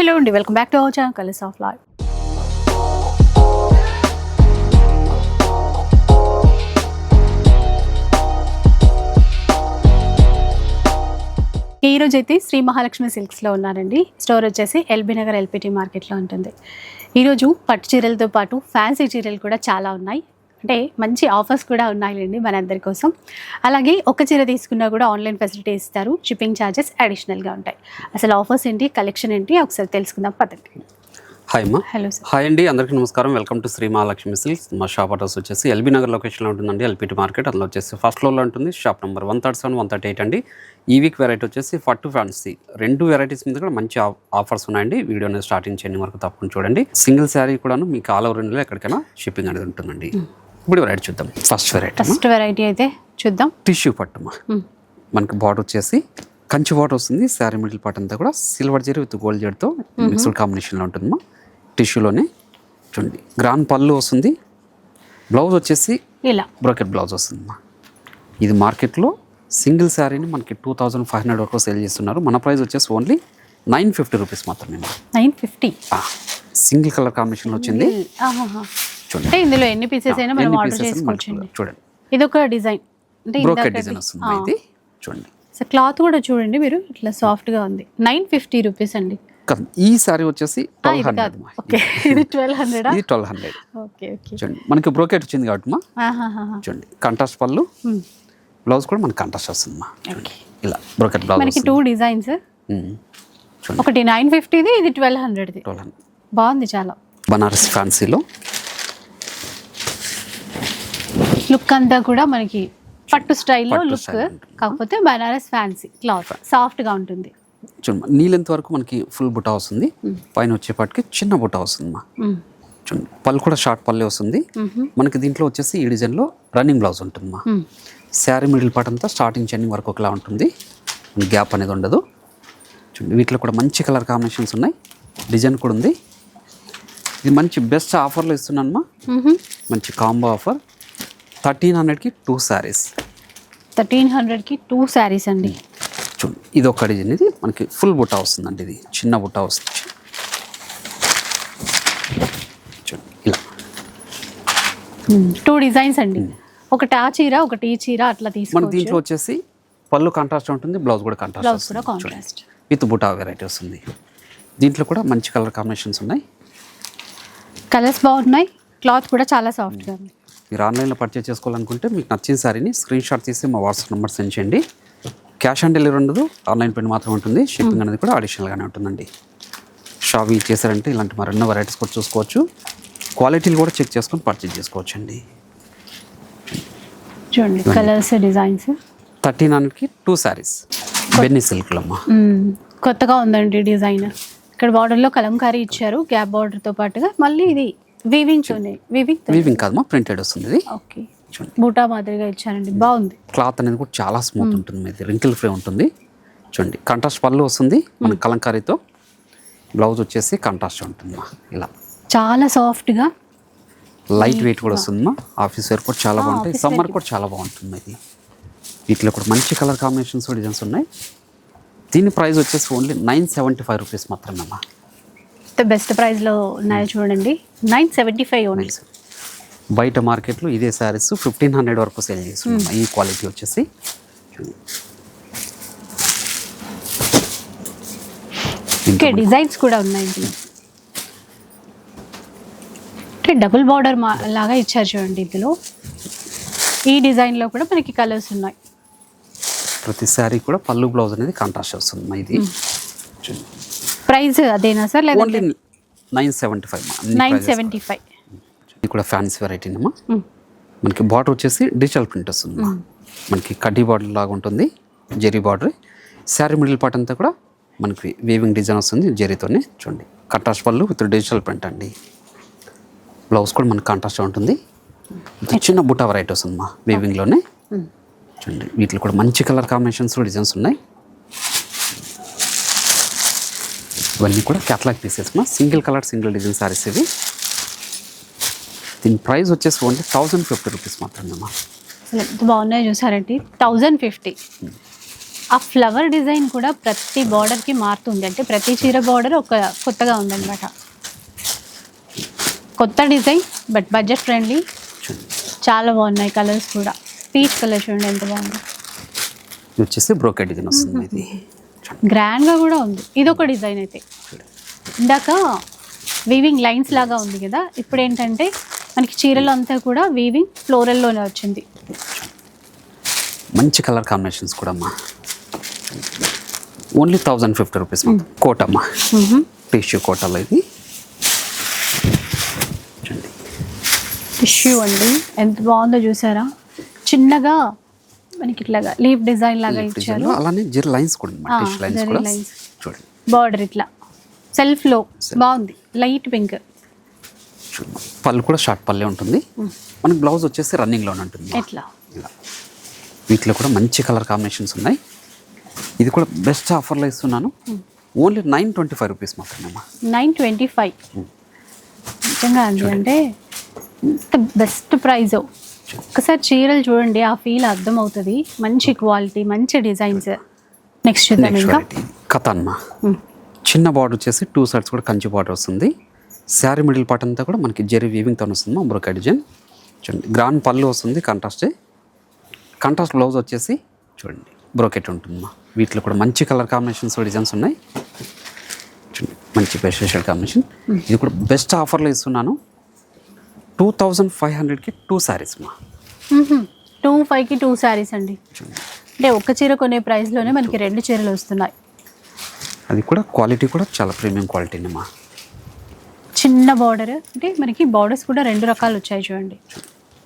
Hello అండి welcome back to our channel colours of life. ఈ రోజు అయితే శ్రీ మహాలక్ష్మి సిల్క్స్లో ఉన్నారండి. స్టోర్ వచ్చేసి ఎల్బీ నగర్ ఎల్పిటి మార్కెట్లో ఉంటుంది. ఈరోజు పట్టు చీరలతో పాటు ఫ్యాన్సీ చీరలు కూడా చాలా ఉన్నాయి. అంటే మంచి ఆఫర్స్ కూడా ఉన్నాయండి మనందరి కోసం. అలాగే ఒక చీర తీసుకున్నా కూడా ఆన్లైన్ ఫెసిలిటీ ఇస్తారు. షిప్పింగ్ ఛార్జెస్ అడిషనల్గా ఉంటాయి. అసలు ఆఫర్స్ ఏంటి? కలెక్షన్ ఏంటి? ఒకసారి తెలుసుకుందాం. పదండి. హాయ్ అమ్మా. Hello sir. హాయ్ అండి. అందరికీ నమస్కారం. Welcome to Shri Mahalakshmi silks. మా షాప్ అడ్రస్ వచ్చేసి ఎల్బీ నగర్ లొకేషన్లో ఉంటుందండి. LPT market. అందులో వచ్చేసి ఫస్ట్ ఫ్లోర్లో ఉంటుంది. Shop number one thirty seven one thirty eight అండి. ఈ వీక్ వెరైటీ వచ్చేసి ఫట్టు ఫ్యాన్సీ. రెండు వెరైటీస్ మీద కూడా మంచి ఆఫర్స్ ఉన్నాయండి. వీడియోని స్టార్టింగ్ చేయని వరకు తప్పకుండా చూడండి. సింగిల్ శారీ కూడాను మీకు ఆల్ ఓవర్ ఇండియాలో ఎక్కడికైనా షిప్పింగ్ అనేది ఉంటుందండి. ఇప్పుడు వెరైటీ చూద్దాం. ఫస్ట్ వెరైటీ ఫస్ట్ వెరైటీ అయితే చూద్దాం. టిష్యూ పట్టుమా. మ్మ్. మనకి బార్డర్ వచ్చేసి కంచి బార్డర్ వస్తుంది. శారీ మిడిల్ పార్ట్ అంతా కూడా సిల్వర్ జరీ విత్ గోల్డ్ జరీతో మిక్స్డ్ కాంబినేషన్లో ఉంటుందమ్మా. టిష్యూలోనే చూడండి. గ్రాండ్ పళ్ళు వస్తుంది. బ్లౌజ్ వచ్చేసి ఇలా. బ్రోకెట్ బ్లౌజ్ వస్తుందమ్మా. ఇది మార్కెట్లో సింగిల్ శారీని మనకి టూ థౌజండ్ ఫైవ్ హండ్రెడ్ వరకు సేల్ చేస్తున్నారు. మన ప్రైస్ వచ్చేసి ఓన్లీ నైన్ ఫిఫ్టీ రూపీస్ మాత్రమే nine fifty single colour combination వచ్చింది. చూడండి. ఇందులో ఎన్ని పీసెస్ అయినా మనం ఆర్డర్ చేసుకోవచ్చండి. చూడండి. ఇది ఒక డిజైన్. అంటే బ్రోకెట్ డిజైన్ వస్తుంది ఇది. చూడండి. సో క్లాత్ కూడా చూడండి మీరు ఇట్లా సాఫ్ట్గా ఉంది. నైన్ ఫిఫ్టీ రూపీస్ అండి. ఈ శారీ వచ్చేసి ట్వెల్వ్ హండ్రెడ్ ఇది ట్వెల్వ్ హండ్రెడ్ ఇది ట్వెల్వ్ హండ్రెడ్ ఓకే ఓకే చూడండి. మనకి బ్రోకెట్ వచ్చింది కాబట్టి మా. చూడండి. కంట్రాస్ట్ పళ్ళు. బ్లౌజ్ కూడా మనకి కంట్రాస్ట్ వస్తుంది మా. ఓకే ఇలా బ్రోకెట్ బ్లౌజ్ మనకి టూ డిజైన్స్ ఉమ్. చూడండి. ఒకటి నైన్ ఫిఫ్టీది ఇది ట్వెల్వ్ హండ్రెడ్ది హండ్రెడ్ బాగుంది చాలా. బనారస్ ఫ్యాన్సీలో. లుక్ అంతా కూడా మనకి పట్టు స్టైల్లో లుక్. కాకపోతే బనారస్ ఫ్యాన్సీ క్లాత్ సాఫ్ట్గా ఉంటుంది. చూడండి నీళ్ళెంత వరకు మనకి ఫుల్ బుట్ట వస్తుంది. పైన వచ్చేపాటికి చిన్న బుట్ట వస్తుంది మా. చూడండి పళ్ళు కూడా షార్ట్ పల్లె వస్తుంది. మనకి దీంట్లో వచ్చేసి ఈ డిజైన్లో రన్నింగ్ బ్లౌజ్ ఉంటుంది మా. శారీ మిడిల్ పార్ట్ అంతా స్టార్టింగ్ చెండింగ్ వరకు ఒకలా ఉంటుంది. గ్యాప్ అనేది ఉండదు. చూడండి వీటిలో కూడా మంచి కలర్ కాంబినేషన్స్ ఉన్నాయి. డిజైన్ కూడా ఉంది. ఇది మంచి బెస్ట్ ఆఫర్లో ఇస్తున్నానమ్మా. మ్మ్. మంచి కాంబో ఆఫర్ థర్టీన్ హండ్రెడ్కి టూ శారీస్. థర్టీన్ హండ్రెడ్కి టూ శారీస్ అండి. చూడండి ఇది ఒక డిజైన్ ఇది మనకి ఫుల్ బుట్ట వస్తుందండి ఇది. చిన్న బుట్ట వస్తుంది. చూడండి ఇలా. టూ డిజైన్స్ అండి. ఒకటి ఆ చీర ఒకటి ఈ చీర అట్లా మనకి తీసుకోవచ్చు. దీంట్లో వచ్చేసి పళ్ళు కాంట్రాస్ట్ ఉంటుంది బ్లౌజ్ కూడా కాంట్రాస్ట్ బ్లౌజ్ కూడా కాంట్రాస్ట్ విత్ బుటా వెరైటీ వస్తుంది. దీంట్లో కూడా మంచి కలర్ కాంబినేషన్స్ ఉన్నాయి. కలర్స్ బాగున్నాయి. క్లాత్ కూడా చాలా సాఫ్ట్గా ఉంది. మీరు ఆన్లైన్లో పర్చేస్ చేసుకోవాలనుకుంటే మీకు నచ్చిన శారీని స్క్రీన్ షాట్ తీసి మా వాట్సాప్ నెంబర్ సెండ్ చేయండి. క్యాష్ ఆన్ డెలివరీ ఉండదు ఆన్లైన్ పేమెంట్ మాత్రమే ఉంటుంది షిప్పింగ్ అనేది కూడా అడిషనల్గానే ఉంటుందండి. షాప్ విజిట్ చేశారంటే ఇలాంటి మరెన్నో వెరైటీస్ కూడా చూసుకోవచ్చు. క్వాలిటీలు కూడా చెక్ చేసుకొని పర్చేస్ చేసుకోవచ్చు అండి చూడండి కలర్స్ డిజైన్స్ థర్టీన్ హండ్రెడ్కి టూ శారీస్ బెన్నీ సిల్క్లో అమ్మా కొత్తగా ఉందండి డిజైన్ ఇక్కడ బార్డర్లో కలంకారీ ఇచ్చారు గ్యాప్ బార్డర్తో పాటుగా మళ్ళీ ఇది వీవింగ్ వీవింగ్ వీవింగ్ కాదమ్మా ప్రింటెడ్ వస్తుంది ఇది. ఓకే చూడండి. బూటా మాదిరిగా ఇచ్చారండి. బాగుంది. క్లాత్ అనేది కూడా చాలా స్మూత్ ఉంటుంది మీది. రింకిల్ ఫ్రీ ఉంటుంది. చూడండి. కంట్రాస్ట్ పళ్ళు వస్తుంది మన కలంకారీతో. బ్లౌజ్ వచ్చేసి కంట్రాస్ట్ ఉంటుందమ్మా ఇలా. చాలా సాఫ్ట్గా లైట్ వెయిట్ కూడా వస్తుందమ్మా ఆఫీస్ వేర్ కూడా చాలా బాగుంటాయి. సమ్మర్ కూడా చాలా బాగుంటుంది ఇది. వీటిలో కూడా మంచి కలర్ కాంబినేషన్స్ డిజైన్స్ ఉన్నాయి. దీని ప్రైస్ వచ్చేసి only nine seventy five rupees మాత్రమే అమ్మా బెస్ట్ ప్రైస్లో ఉన్నాయో చూడండి. నైన్ సెవెంటీ ఫైవ్ ఓన్లీ బయట మార్కెట్లో ఇదే శారీస్ ఫిఫ్టీన్ హండ్రెడ్ వరకు సేల్ చేస్తున్నాం ఈ క్వాలిటీ వచ్చేసి. ఓకే డిజైన్స్ కూడా ఉన్నాయి అంటే డబుల్ బార్డర్ మా లాగా ఇచ్చారు చూడండి ఇందులో. ఈ డిజైన్లో కూడా మనకి కలర్స్ ఉన్నాయి. ప్రతి శారీ కూడా పళ్ళు బ్లౌజ్ అనేది కాంట్రాస్ట్ వస్తుంది ఇది. ప్రైస్ అదేనా సార్? లేదా only nine seventy five nine seventy five. ఇది కూడా ఫ్యాన్సీ వెరైటీ అమ్మా మనకి బార్డర్ వచ్చేసి డిజిటల్ ప్రింట్ వస్తుంది. మనకి కడ్డీ బార్డర్ లాగా ఉంటుంది zari border sari middle part అంతా కూడా మనకి వీవింగ్ డిజైన్ వస్తుంది జెరీతోనే చూడండి. కంట్రాస్ట్ పళ్ళు విత్ డిజిటల్ ప్రింట్ అండి. బ్లౌజ్ కూడా మనకి కాంట్రాస్ట్ ఉంటుంది. చిన్న బుట్ట వెరైటీ వస్తుంది మా వీవింగ్లోనే చూడండి వీటిలో కూడా మంచి కలర్ కాంబినేషన్స్ డిజైన్స్ ఉన్నాయి. ఇవన్నీ కూడా క్యాటలాగ్ పీసెస్ మా single colour single design saris ఇవి. దీని ప్రైస్ వచ్చేసి ఓన్లీ థౌజండ్ ఫిఫ్టీ రూపీస్ మాత్రమే అమ్మా. అసలు ఎంత బాగున్నాయో చూసారండి. థౌజండ్ ఫిఫ్టీ ఆ ఫ్లవర్ డిజైన్ కూడా ప్రతి బార్డర్కి మారుతుంది. అంటే ప్రతి చీర బార్డర్ ఒక కొత్తగా ఉందన్నమాట. కొత్త డిజైన్ బట్ బడ్జెట్ ఫ్రెండ్లీ చాలా బాగున్నాయి కలర్స్ కూడా. పీచ్ కలర్ చూడండి ఎంత బాగుంది. వచ్చేసి బ్రోకెట్ డిజైన్ వస్తుంది ఇది. గ్రాండ్గా కూడా ఉంది. ఇది ఒక డిజైన్ అయితే. ఇందాక వీవింగ్ లైన్స్ లాగా ఉంది కదా. ఇప్పుడు ఏంటంటే మనకి చీరలో అంతా కూడా వీవింగ్ ఫ్లోరల్లోనే వచ్చింది. మంచి కలర్ కాంబినేషన్స్ కూడా అమ్మా ఓన్లీ థౌజండ్ ఫిఫ్టీ రూపీస్ కోట్ అమ్మా టిష్యూ కోటలో ఇది. టిష్యూ అండి. ఎంత బాగుందో చూసారా? చిన్నగా మనకి ఇట్లాగా లీఫ్ డిజైన్ లాగా ఇచ్చారు. అలానే జరి లైన్స్ కూడా లైన్స్ కూడా. చూడండి. బార్డర్ ఇట్లా. సెల్ఫ్లో. బాగుంది. Light pink. పళ్ళు కూడా షార్ట్ పల్లె ఉంటుంది. మనకి బ్లౌజ్ వచ్చేసి రన్నింగ్లోనే ఉంటుంది. ఎట్లా? ఇలా. వీటిలో కూడా మంచి కలర్ కాంబినేషన్స్ ఉన్నాయి. ఇది కూడా బెస్ట్ ఆఫర్లో ఇస్తున్నాను. Only nine twenty five rupees మాత్రమేమా nine twenty five. నిజంగా అండి అంటే బెస్ట్ ప్రైజ్. ఒకసారి చీరలు చూడండి ఆ ఫీల్ అర్థం అవుతుంది మంచి క్వాలిటీ మంచి డిజైన్స్ నెక్స్ట్ చూద్దాం ఇంకా. కథాన్మా. చిన్న బార్డర్ వచ్చేసి టూ సైడ్స్ కూడా కంచి బార్డర్ వస్తుంది. శారీ మిడిల్ పార్ట్ అంతా కూడా మనకి జెరీ వీవింగ్తో వస్తుంది అంబ్రోకా డిజైన్ చూడండి. గ్రాండ్ పళ్ళు వస్తుంది కాంట్రాస్ట్ కాంట్రాస్ట్ బ్లౌజ్ వచ్చేసి చూడండి బ్రోకెట్ ఉంటుందమ్మా. వీటిలో కూడా మంచి కలర్ కాంబినేషన్స్ డిజైన్స్ ఉన్నాయి. చూడండి మంచి స్పెషల్ కాంబినేషన్ ఇది కూడా బెస్ట్ ఆఫర్లో ఇస్తున్నాను. టూ థౌజండ్ ఫైవ్ హండ్రెడ్కి టూ శారీస్ మా. టూ ఫైవ్కి టూ శారీస్ అండి. అంటే ఒక్క చీర కొనే ప్రైస్లోనే మనకి రెండు చీరలు వస్తున్నాయి. అది కూడా క్వాలిటీ కూడా చాలా ప్రీమియం క్వాలిటీ అమ్మా చిన్న బార్డర్ అంటే మనకి బార్డర్స్ కూడా రెండు రకాలు వచ్చాయి చూడండి.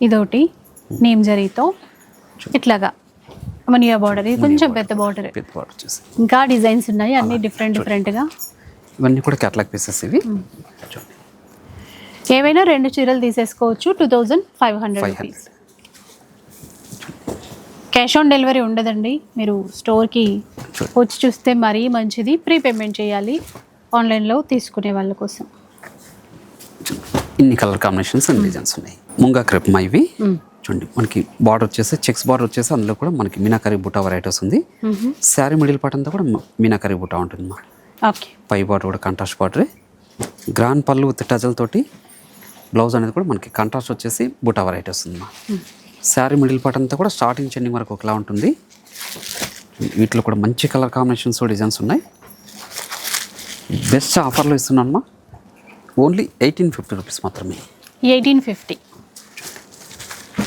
ఇదొకటి నేమ్ జరీతో ఇట్లాగా. మనియా బార్డర్ ఇది కొంచెం పెద్ద బార్డర్. పెద్ద బార్డర్ వచ్చేసి ఇంకా డిజైన్స్ ఉన్నాయి అన్ని డిఫరెంట్ డిఫరెంట్గా. ఇవన్నీ కూడా క్యాటలాగ్ పీసెస్ ఇవి. ఏవైనా రెండు చీరలు తీసేసుకోవచ్చు two thousand five hundred rupees cash on delivery ఉండదండి. మీరు స్టోర్కి. వచ్చి చూస్తే మరీ మంచిది. ప్రీ పేమెంట్ చేయాలి ఆన్లైన్లో తీసుకునే వాళ్ళ కోసం. ఇన్ని కలర్ కాంబినేషన్స్ అండ్ డిజైన్స్ ఉన్నాయి. ముంగా క్రెప్ మా ఇవి చూడండి మనకి బార్డర్ వచ్చేసి చెక్స్ బార్డర్ వచ్చేసి అందులో కూడా మనకి మీనాకరీ బుటా వెరైటీస్ ఉంది. శారీ మిడిల్ పార్ట్ అంతా కూడా మీనాకరీ బుటా ఉంటుంది మా ఓకే పై బార్డర్ కూడా కంట్రాస్ట్ బార్డరే గ్రాండ్ పళ్ళు విత్ టజల్తోటి బ్లౌజ్ అనేది కూడా మనకి కంట్రాస్ట్ వచ్చేసి బుటా వెరైటీ వస్తుంది మా. శారీ మిడిల్ పార్ట్ అంతా కూడా స్టార్టింగ్ చెండింగ్ వరకు ఒకలా ఉంటుంది. వీటిలో కూడా మంచి కలర్ కాంబినేషన్స్ డిజైన్స్ ఉన్నాయి. బెస్ట్ ఆఫర్లో ఇస్తున్నానమ్మా ఓన్లీ ఎయిటీన్ ఫిఫ్టీ రూపీస్ మాత్రమే. ఎయిటీన్ ఫిఫ్టీ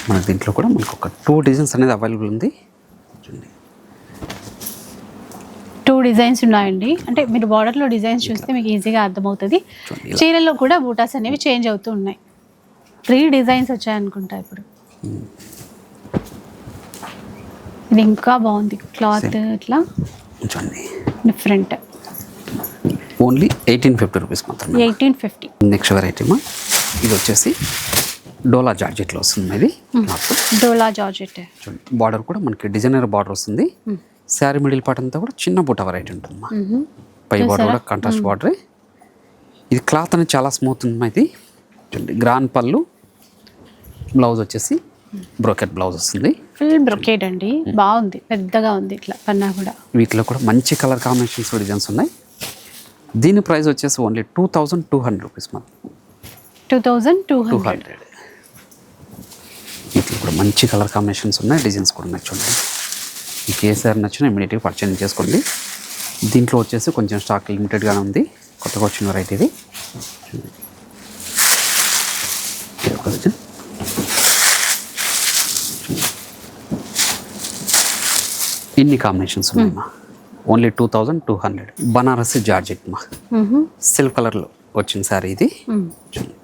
మన దీంట్లో కూడా మనకు ఒక టూ డిజైన్స్ అనేది అవైలబుల్ ఉంది. చూడండి. డిజైన్స్ ఉన్నాయండి. అంటే మీరు బార్డర్లో డిజైన్స్ చూస్తే మీకు ఈజీగా అర్థమవుతుంది. చీరల్లో కూడా బూటాస్ అనేవి చేంజ్ అవుతూ ఉన్నాయి. త్రీ డిజైన్స్ వచ్చాయనుకుంటా ఇప్పుడు. ఇది ఇంకా బాగుంది. క్లాత్ ఇట్లా. చూడండి. Different only eighteen fifty rupees మాత్రమే. ఎయిటీన్ ఫిఫ్టీ నెక్స్ట్ వెరైటీ మా. ఇది వచ్చేసి డోలా జార్జెట్లో వస్తుంది ఇది డోలా జార్జెట్ బార్డర్ కూడా మనకి డిజైనర్ బార్డర్ వస్తుంది. శారీ మిడిల్ పార్ట్ అంతా కూడా చిన్న బుట్ట వెరైటీ ఉంటుంది మా పై బార్డర్ కూడా కంట్రాస్ట్ బార్డరే ఇది క్లాత్ అనేది చాలా స్మూత్ ఉంది మా ఇది. చూడండి గ్రాన్ పళ్ళు బ్లౌజ్ వచ్చేసి బ్రోకెట్ బ్లౌజ్ వస్తుంది. ఫుల్ బ్రొకేడ్ అండి. బాగుంది పెద్దగా ఉంది ఇట్లా పన్నా కూడా. వీటిలో కూడా మంచి కలర్ కాంబినేషన్స్ డిజైన్స్ ఉన్నాయి. దీని ప్రైస్ వచ్చేసి only two thousand two hundred rupees మాత్రం. టూ థౌజండ్ టూ హండ్రెడ్ వీటిలో కూడా మంచి కలర్ కాంబినేషన్స్ ఉన్నాయి డిజైన్స్ కూడా ఉన్నాయి చూడండి. మీకు ఏ సారీ నచ్చినా ఇమీడియట్గా పర్చేజ్ చేసుకోండి. దీంట్లో వచ్చేసి కొంచెం స్టాక్ లిమిటెడ్గానే ఉంది. కొత్తగా వచ్చిన వెరైటీ ఇది. ఇన్ని కాంబినేషన్స్ ఉన్నాయమ్మా. Only two thousand two hundred Banarasi georgette మా. సిల్క్ కలర్లో వచ్చిన సారీ ఇది. చూడండి.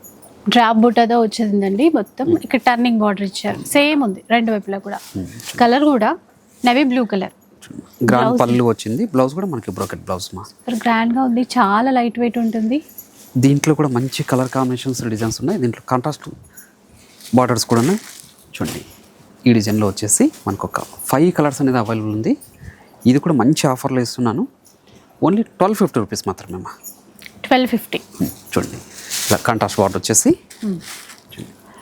డ్రాప్ బుట్టతో వచ్చేసిందండి. మొత్తం ఇక్కడ టర్నింగ్ బార్డర్ ఇచ్చారు. సేమ్ ఉంది. రెండు వైపులా కూడా. కలర్ కూడా నవీ బ్లూ కలర్ గ్రాండ్ పళ్ళు వచ్చింది. బ్లౌజ్ కూడా మనకి బ్రోకెట్ బ్లౌజ్ మా. గ్రాండ్గా ఉంది. చాలా లైట్ వెయిట్ ఉంటుంది. దీంట్లో కూడా మంచి కలర్ కాంబినేషన్స్ డిజైన్స్ ఉన్నాయి. దీంట్లో కాంట్రాస్ట్ బార్డర్స్ కూడా ఉన్నాయి. చూడండి. ఈ డిజైన్లో వచ్చేసి మనకు ఒక ఫైవ్ కలర్స్ అనేది అవైలబుల్ ఉంది. ఇది కూడా మంచి ఆఫర్లో ఇస్తున్నాను. ఓన్లీ ట్వెల్వ్ ఫిఫ్టీ రూపీస్ మాత్రమే మా. ట్వెల్వ్ ఫిఫ్టీ చూడండి. ఇలా కాంట్రాస్ట్ బార్డర్ వచ్చేసి.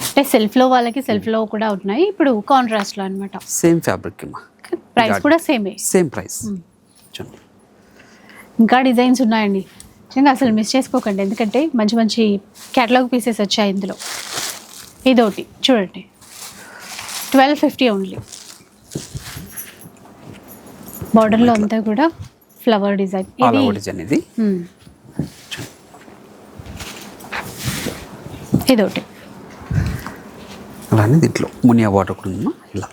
అంటే సెల్ఫ్లో వాళ్ళకి సెల్ఫ్లో కూడా ఉన్నాయి ఇప్పుడు కాంట్రాస్ట్లో అనమాట సేమ్ ఫ్యాబ్రిక్ మా. ప్రైస్ కూడా సేమే సేమ్ ప్రైస్ చూడండి. ఇంకా డిజైన్స్ ఉన్నాయండి. నిజంగా అసలు మిస్ చేసుకోకండి. ఎందుకంటే మంచి మంచి క్యాటలాగ్ పీసెస్ వచ్చాయి ఇందులో. ఇదొకటి. చూడండి. ట్వెల్వ్ ఫిఫ్టీ ఓన్లీ బార్డర్లో అంతా కూడా ఫ్లవర్ డిజైన్ డిజైన్ ఇది మ్మ్. ఇదొకటి. అలానే దీంట్లో మునియా వాటర్ కూడా ఇలా.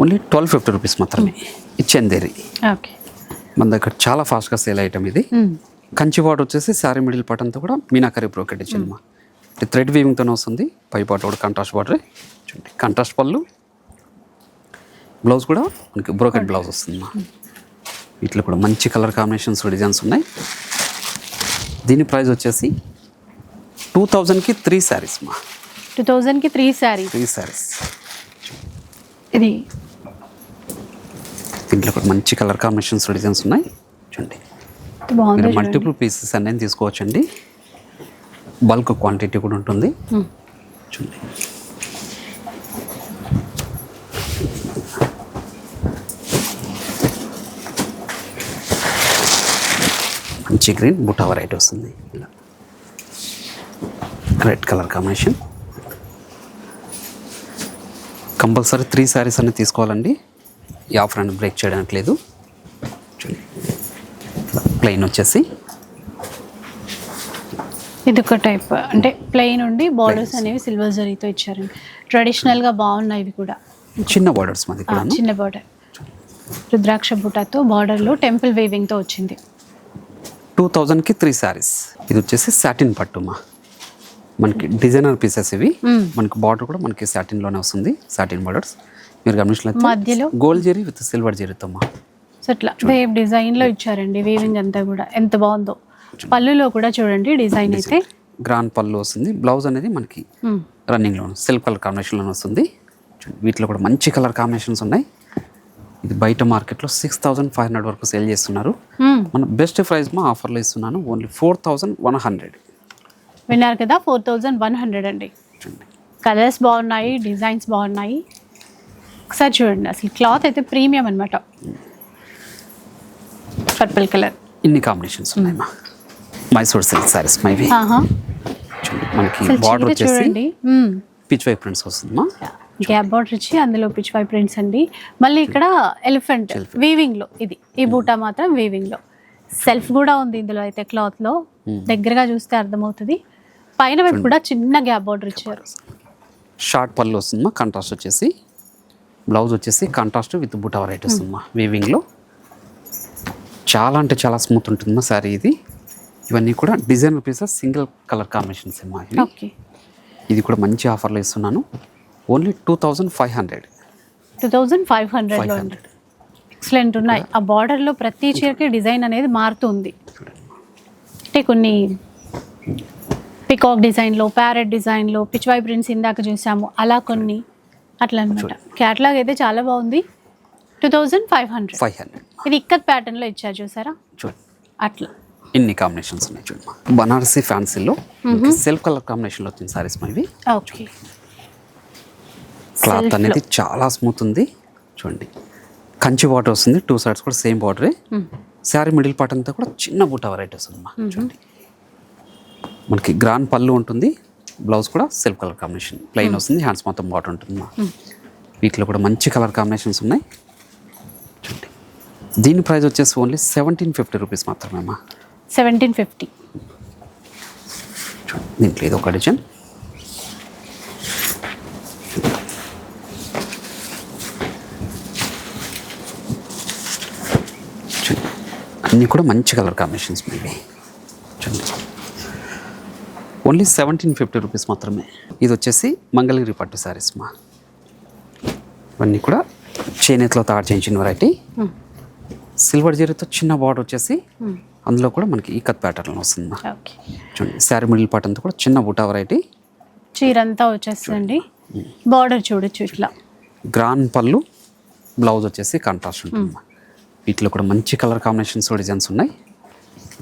ఓన్లీ ట్వెల్వ్ ఫిఫ్టీ రూపీస్ మాత్రమే ఇచ్చేందేరి ఓకే. మన దగ్గర చాలా ఫాస్ట్గా సేల్ ఐటమ్ ఇది. మ్మ్. కంచి వాటర్ వచ్చేసి శారీ మిడిల్ పార్ట్ అంతా కూడా మీనాకరీ బ్రోకెట్ ఇచ్చిందమ్మా ఇది థ్రెడ్ వీవింగ్తోనే వస్తుంది. పై పార్ట్ కూడా కంట్రాస్ట్ బార్డర్. చూడండి కంట్రాస్ట్ పళ్ళు. బ్లౌజ్ కూడా మనకి బ్రోకెట్ బ్లౌజ్ వస్తుందమ్మా వీటిలో కూడా మంచి కలర్ కాంబినేషన్స్ డిజైన్స్ ఉన్నాయి. దీని ప్రైస్ వచ్చేసి టూ థౌజండ్కి త్రీ శారీస్ మా. టూ థౌజండ్కి త్రీ శారీ త్రీ శారీస్. ఇది దీంట్లో కూడా మంచి కలర్ కాంబినేషన్స్ డిజైన్స్ ఉన్నాయి. చూడండి. మీరు. మల్టిపుల్ పీసెస్ అనేది తీసుకోవచ్చండి. బల్క్ క్వాంటిటీ కూడా ఉంటుంది. చూడండి. మంచి గ్రీన్ బుటా వెరైటీ వస్తుంది. ఇలా. Red colour combination compulsory three saris అనేది తీసుకోవాలండి. ఈ ఆఫర్ అనేది బ్రేక్ చేయడానికి లేదు. ప్లెయిన్ వచ్చేసి. ఇది ఒక టైప్ అంటే ప్లెయిన్ ఉండి బార్డర్స్ అనేవి సిల్వర్ జరీతో ఇచ్చారండి ట్రెడిషనల్గా బాగున్నాయి ఇవి కూడా. చిన్న బార్డర్స్ మాది కూడా చిన్న బార్డర్. రుద్రాక్ష బుటాతో బార్డర్లో టెంపుల్ వేవింగ్తో వచ్చింది. టూ థౌజండ్కి త్రీ శారీస్ ఇది వచ్చేసి సాటిన్ పట్టుమా మనకి డిజైనర్ పీసెస్ ఇవి. మనకి బార్డర్ కూడా మనకి సాటిన్లోనే వస్తుంది సాటిన్ బార్డర్స్ మీరు మధ్యలో? గమనించినట్లయితే గోల్డ్ జెరీ విత్ సిల్వర్ జెరీతోమా. సో అట్లా. వేవ్ డిజైన్లో ఇచ్చారండి వేవింగ్ అంతా కూడా. ఎంత బాగుందో. పళ్ళులో కూడా చూడండి డిజైన్ అయితే. గ్రాండ్ పళ్ళు వస్తుంది. బ్లౌజ్ అనేది మనకి. రన్నింగ్లో సిల్క్ కలర్ కాంబినేషన్లో వస్తుంది. వీటిలో కూడా మంచి కలర్ కాంబినేషన్స్ ఉన్నాయి. ఇది బయట మార్కెట్లో సిక్స్ థౌజండ్ ఫైవ్ హండ్రెడ్ వరకు సేల్ చేస్తున్నారు. మ్మ్. మన బెస్ట్ ప్రైస్ మా ఆఫర్లో ఇస్తున్నాను. Only four thousand one hundred విన్నారు కదా ఫోర్ థౌజండ్ వన్ హండ్రెడ్ అండి. కలర్స్ బాగున్నాయి డిజైన్స్ బాగున్నాయి. ఒకసారి చూడండి. అసలు క్లాత్ అయితే ప్రీమియం అనమాట పర్పుల్ కలర్ ఇన్ని కాంబినేషన్స్ ఉన్నాయమ్మా మైసూర్ సిల్క్ సారీస్ మైవి మనకి బార్డర్ చూడండి. పిచ్ వై ప్రింట్స్ వస్తుందమ్మా గ్యాప్ బార్డర్ ఇచ్చి అందులో పిచ్ వై ప్రింట్స్ అండి. మళ్ళీ ఇక్కడ ఎలిఫెంట్ వీవింగ్లో ఇది. ఈ బూటా మాత్రం వీవింగ్లో. సెల్ఫ్ కూడా ఉంది ఇందులో అయితే క్లాత్లో. దగ్గరగా చూస్తే అర్థమవుతుంది. పైన వైపు కూడా చిన్న గ్యాప్ బార్డర్ ఇచ్చారు. షార్ట్ పళ్ళు వస్తుందమ్మా కాంట్రాస్ట్ వచ్చేసి. బ్లౌజ్ వచ్చేసి కాంట్రాస్ట్ విత్ బుటా వెరైటీ వస్తుందమ్మా వీవింగ్లో చాలా అంటే చాలా స్మూత్ ఉంటుందమ్మా శారీ ఇది. ఇవన్నీ కూడా designer pieces single colour combinations అమ్మా ఇవి. ఓకే ఇది కూడా మంచి ఆఫర్లో ఇస్తున్నాను. Only two thousand five hundred two thousand five hundred hundred excellent ఉన్నాయి. ఆ బార్డర్లో ప్రతి చీరకి డిజైన్ అనేది మారుతుంది. అంటే కొన్ని పికాక్ డిజైన్లో ప్యారెట్ డిజైన్లో పిచ్వై ప్రింట్స్ ఇందాక చూసాము. అలా కొన్ని అట్లా అనమాట క్యాటలాగ్ అయితే చాలా బాగుంది. Two thousand five hundred five hundred ఇది ఇక్కత్ ప్యాటర్న్లో ఇచ్చారు చూసారా? చూడండి అట్లా. ఇన్ని కాంబినేషన్స్ ఉన్నాయి చూడమ్మా బనారసి ఫ్యాన్సీలో సెల్ఫ్ కలర్ కాంబినేషన్లో వచ్చింది సారీస్ మా ఇవి ఓకే. క్లాత్ అనేది చాలా స్మూత్ ఉంది. చూడండి. కంచి బార్డర్ వస్తుంది. టూ సైడ్స్ కూడా సేమ్ బార్డరే శారీ మిడిల్ పార్ట్ అంతా కూడా చిన్న బుట్ట వెరైటీ వస్తుందమ్మా చూడండి. మనకి గ్రాండ్ పళ్ళు ఉంటుంది. బ్లౌజ్ కూడా సెల్ఫ్ కలర్ కాంబినేషన్ ప్లెయిన్ వస్తుంది హ్యాండ్స్ మొత్తం బార్డర్ ఉంటుందమ్మా వీటిలో కూడా మంచి కలర్ కాంబినేషన్స్ ఉన్నాయి. చూడండి. దీని ప్రైస్ వచ్చేసి ఓన్లీ సెవెంటీన్ ఫిఫ్టీ రూపీస్ మాత్రమే అమ్మా సెవెంటీన్ ఫిఫ్టీ దీంట్లో ఇది ఒక డిజైన్. అన్నీ కూడా మంచి colour combinations maybe only seventeen fifty rupees మాత్రమే. ఇది వచ్చేసి మంగళగిరి పట్టు శారీస్ మా. ఇవన్నీ కూడా చేనేతలో తయారు చేయించిన వెరైటీ సిల్వర్ జీరోతో చిన్న బార్డర్ వచ్చేసి అందులో కూడా మనకి ఈ కత్ ప్యాటర్న్ వస్తుంది చూడండి శారీ మిడిల్ పార్ట్ అంతా కూడా చిన్న బుటా వెరైటీ చీర అంతా వచ్చేస్తుంది బార్డర్ చూడొచ్చు ఇట్లా. గ్రాండ్ పళ్ళు బ్లౌజ్ వచ్చేసి కాంట్రాస్ట్ ఉంటుంది వీటిలో కూడా మంచి కలర్ కాంబినేషన్స్ డిజైన్స్ ఉన్నాయి.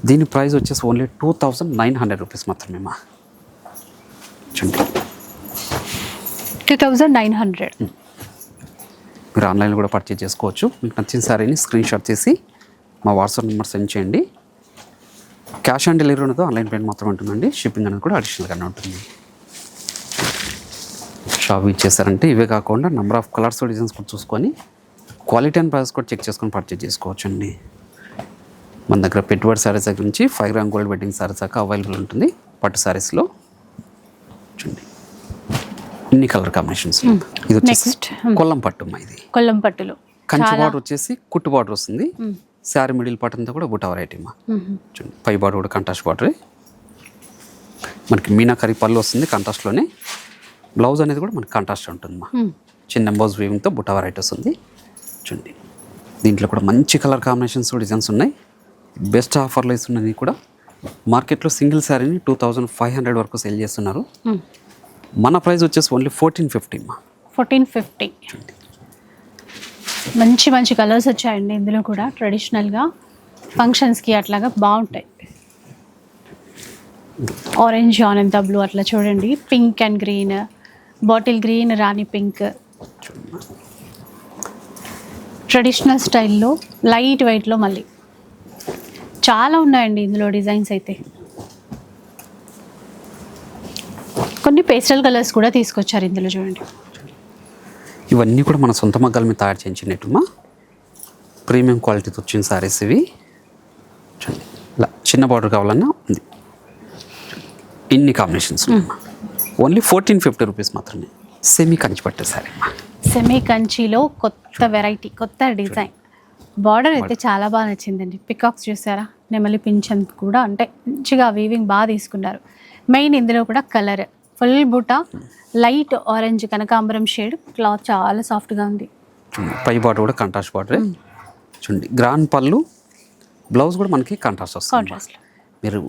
దీని ప్రైస్ వచ్చేసి only two thousand nine hundred rupees మాత్రమే మా. చూడండి టూ థౌజండ్ నైన్ హండ్రెడ్. మీరు ఆన్లైన్లో కూడా పర్చేజ్ చేసుకోవచ్చు. మీకు నచ్చిన శారీని స్క్రీన్ షాట్ చేసి మా వాట్సాప్ నెంబర్ సెండ్ చేయండి. క్యాష్ ఆన్ డెలివరీ ఉన్నదో ఆన్లైన్ పేమెంట్ మాత్రం ఉంటుందండి. షిప్పింగ్ అనేది కూడా అడిషనల్గానే ఉంటుంది. షాప్ ఇచ్చేసారంటే ఇవే కాకుండా నెంబర్ ఆఫ్ కలర్స్ డిజైన్స్ కూడా చూసుకొని క్వాలిటీ అండ్ ప్రైస్ కూడా చెక్ చేసుకొని పర్చేజ్ చేసుకోవచ్చు అండి మన దగ్గర పెట్టుబడి శారీస్ దగ్గర నుంచి five gram gold wedding saris దాకా అవైలబుల్ ఉంటుంది. పట్టు శారీస్లో ఇన్ని కలర్ కాంబినేషన్స్ ఇది వచ్చేసి. కొల్లం పట్టు ఇది. కొల్లం పట్టులు కంచి బార్డర్ వచ్చేసి కుట్టు బార్డర్ వస్తుంది. శారీ మిడిల్ పార్ట్ అంతా కూడా బుటా వెరైటీ అమ్మా. చూడండి పై బార్డర్ కూడా కంట్రాస్ట్ బార్డరే. మనకి మీనాకరి పళ్ళు వస్తుంది కంట్రాస్ట్లోనే బ్లౌజ్ అనేది కూడా మనకి కంట్రాస్ట్ ఉంటుందమ్మా. చిన్న ఎంబోజ్ వీవింగ్తో బుటా వెరైటీ వస్తుంది. చూడండి దీంట్లో కూడా మంచి కలర్ కాంబినేషన్స్ డిజైన్స్ ఉన్నాయి. బెస్ట్ ఆఫర్లు ఇస్తున్నది కూడా. మార్కెట్లో సింగిల్ శారీని టూ థౌజండ్ ఫైవ్ హండ్రెడ్ వరకు సేల్ చేస్తున్నారు. మన ప్రైస్ వచ్చేసి ఓన్లీ ఫోర్టీన్ ఫిఫ్టీ అమ్మా ఫోర్టీన్ ఫిఫ్టీ. మంచి మంచి కలర్స్ వచ్చాయండి ఇందులో కూడా ట్రెడిషనల్గా. ఫంక్షన్స్కి అట్లాగా బాగుంటాయి. ఆరెంజ్ ఆనంద బ్లూ అట్లా చూడండి. Pink and green bottle green rani pink traditional స్టైల్లో లైట్ వెయిట్లో మళ్ళీ. చాలా ఉన్నాయండి ఇందులో డిజైన్స్ అయితే. కొన్ని పేస్టల్ కలర్స్ కూడా తీసుకొచ్చారు ఇందులో చూడండి. ఇవన్నీ కూడా మన సొంత మగ్గాల మీద తయారు చేయించినట్టుమా? ప్రీమియం క్వాలిటీతో వచ్చిన సారీస్ ఇవి. చూడండి. ఇలా చిన్న బార్డర్ కావాలన్నా ఉంది. ఇన్ని combinations only fourteen fifty rupees మాత్రమే. సెమీ కంచి పట్టే సారీ సెమీ కంచిలో కొత్త వెరైటీ కొత్త డిజైన్ బార్డర్ అయితే చాలా బాగా నచ్చిందండి. పికాక్స్ చూసారా? నెమలి పింఛన్ కూడా అంటే మంచిగా వీవింగ్ బాగా తీసుకున్నారు. మెయిన్ ఇందులో కూడా కలర్ ఫుల్ బుట్ట లైట్ ఆరెంజ్ కనకాంబరం షేడ్ క్లాత్ చాలా సాఫ్ట్గా ఉంది. పై బార్డర్ కూడా కంట్రాస్ట్ బార్డరే. చూడండి గ్రాండ్ పళ్ళు బ్లౌజ్ కూడా మనకి కాంట్రాస్ట్ వస్తుంది. మీరు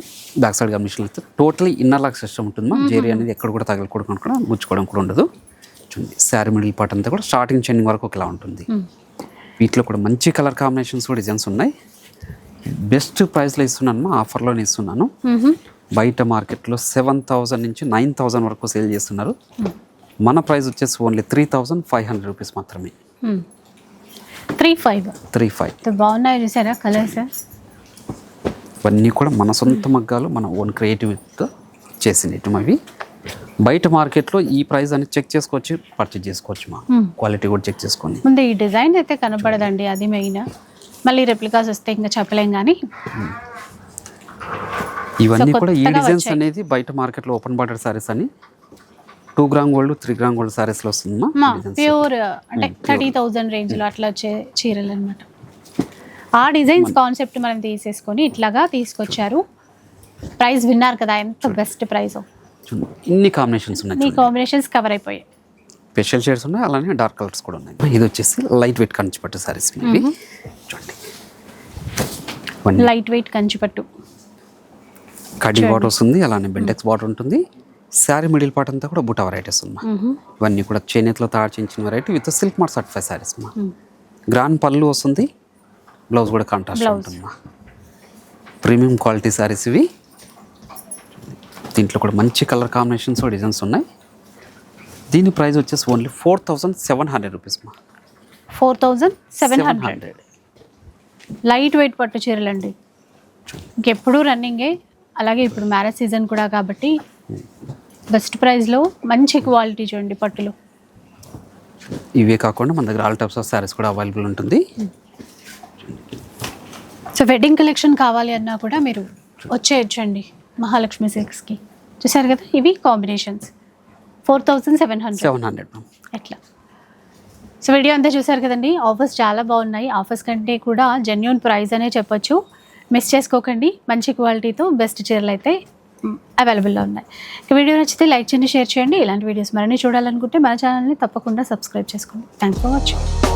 బ్యాక్ సైడ్ గమనించిన టోటలీ ఇన్నర్ లాక్ సిస్టమ్ ఉంటుందమ్మా. జేరీ అనేది ఎక్కడ కూడా తగలకూడదు కూడా గుచ్చుకోవడం కూడా ఉండదు. చూడండి శారీ మిడిల్ పార్ట్ అంతా కూడా స్టార్టింగ్ చెండింగ్ వరకు ఒకలా ఉంటుంది. వీటిలో కూడా మంచి కలర్ కాంబినేషన్స్ కూడా డిజైన్స్ ఉన్నాయి. బెస్ట్ ప్రైస్లో ఇస్తున్నాను ఆఫర్లోనే ఇస్తున్నాను. బయట మార్కెట్లో సెవెన్ థౌజండ్ నుంచి నైన్ థౌజండ్ వరకు సేల్ చేస్తున్నారు. మన ప్రైస్ వచ్చేసి only three thousand five hundred rupees మాత్రమే. త్రీ ఫైవ్ త్రీ ఫైవ్ బాగున్నాయి చూసారా కలర్స్? ఇవన్నీ కూడా మన సొంత మగ్గాలు మన ఓన్ క్రియేటివిటీతో చేసినట్టు అవి బయట మార్కెట్లో ఈ ప్రైస్ అనేది చెక్ చేసుకోవచ్చు పర్చేజ్ చేసుకోవచ్చు మా. క్వాలిటీ కూడా చెక్ చేసుకొని. ముందు ఈ డిజైన్ అయితే కనపడదండి అది మెయిన్. మళ్ళీ రెప్లికాస్ వస్తే ఇంకా చెప్పలేం కానీ. ఇవన్నీ కూడా ఈ డిజైన్స్. అనేది బయట మార్కెట్లో ఓపెన్ బార్డర్ సారీస్ అని two gram gold three gram gold సారీస్లో వస్తుందమ్మా మా డిజైన్స్. ప్యూర్ అంటే థర్టీ థౌజండ్ రేంజ్లో అట్లా వచ్చే చీరలు అనమాట ఆ డిజైన్స్ కాన్సెప్ట్ మనం తీసేసుకొని ఇట్లాగా తీసుకొచ్చారు. ప్రైస్ విన్నారు కదా ఎంత బెస్ట్ ప్రైస్ ఇన్ని కాంబినేషన్స్ ఉన్నాయి చూడండి. కాంబినేషన్స్ కవర్ అయిపోయాయి. స్పెషల్ షేడ్స్ ఉన్నాయి అలానే డార్క్ కలర్స్ కూడా ఉన్నాయి. ఇది వచ్చేసి లైట్ వెయిట్ కంచి పట్టు సారీస్ చూడండి. లైట్ వెయిట్ కంచిపట్టు. కడి బాటర్ వస్తుంది అలానే బెంటెక్స్ బాటర్ ఉంటుంది శారీ మిడిల్ పార్ట్ అంతా కూడా బుటా వెరైటీస్ ఉందా ఇవన్నీ కూడా చేనేతలో తయారు చేయించిన variety with silk mark certified saris మా గ్రాండ్ పళ్ళు వస్తుంది. బ్లౌజ్ కూడా కాంట్రాస్ట్. ఉంటుందమ్మా. ప్రీమియం క్వాలిటీ శారీస్ ఇవి. దీంట్లో కూడా మంచి కలర్ కాంబినేషన్స్ డిజైన్స్ ఉన్నాయి. దీని ప్రైస్ వచ్చేసి only four thousand seven hundred rupees మా four thousand seven hundred light weight పట్టు చీరలు అండి ఇంకెప్పుడు రన్నింగే అలాగే ఇప్పుడు మ్యారేజ్ సీజన్ కూడా కాబట్టి బెస్ట్ ప్రైస్లో మంచి క్వాలిటీ చూడండి పట్టులు. ఇవే కాకుండా మన దగ్గర ఆల్ టైప్స్ ఆఫ్ శారీస్ కూడా అవైలబుల్ ఉంటుంది. సో వెడ్డింగ్ కలెక్షన్ కావాలి అన్నా కూడా మీరు వచ్చేయచ్చండి మహాలక్ష్మి సిల్క్స్కి చూసారు కదా ఇవి combinations four thousand seven hundred seven hundred ఎట్లా? సో వీడియో అంతా చూసారు కదండి? ఆఫర్స్ చాలా బాగున్నాయి. ఆఫర్స్ కంటే కూడా జెన్యున్ ప్రైస్ అనే చెప్పొచ్చు. మిస్ చేసుకోకండి. మంచి క్వాలిటీతో బెస్ట్ చీరలు అయితే అవైలబుల్లో ఉన్నాయి. ఇక వీడియో నచ్చితే లైక్ చేయండి షేర్ చేయండి. ఇలాంటి వీడియోస్ మరిన్ని చూడాలనుకుంటే మన ఛానల్ని తప్పకుండా సబ్స్క్రైబ్ చేసుకోండి. Thanks for watching